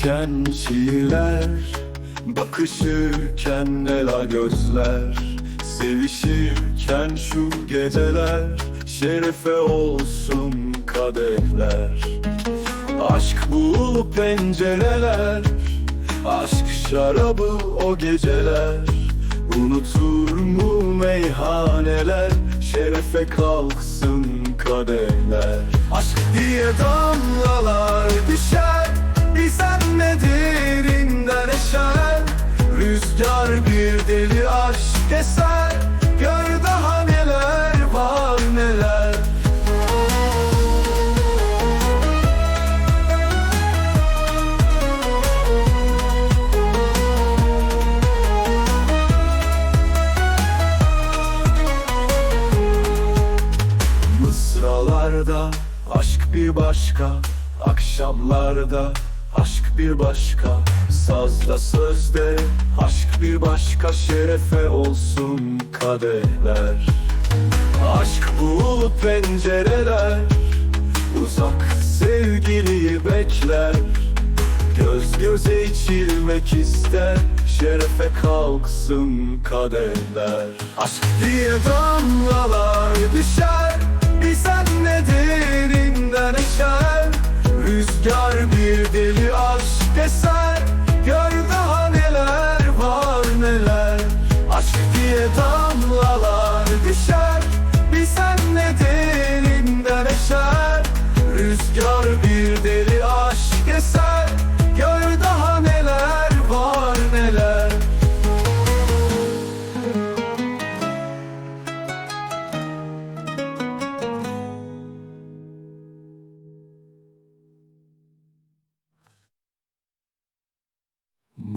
Konuşurken şiirler Bakışırken ela gözler Sevişirken şu geceler Şerefe olsun kadehler. Aşk bu pencereler Aşk şarabı o geceler. Unutur mu meyhaneler Şerefe kalksın kadehler. Aşk diye damlalar düşer Mısralarda aşk bir başka Akşamlarda aşk bir başka. Sazda sözde aşk bir başka Şerefe olsun kadehler Aşk bu pencereler Uzak sevgiliyi bekler. Göz göze içilmek ister Şerefe kalksın kadehler Aşk diye damlalar düşer aşk eser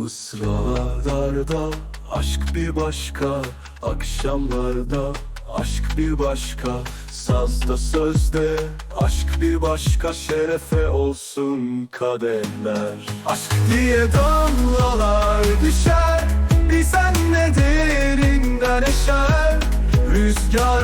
Mısralarda aşk bir başka Akşamlarda aşk bir başka. Sazda sözde aşk bir başka Şerefe olsun kadehler Aşk diye damlalar düşer Bilsen ne derinden eşer? Rüzgar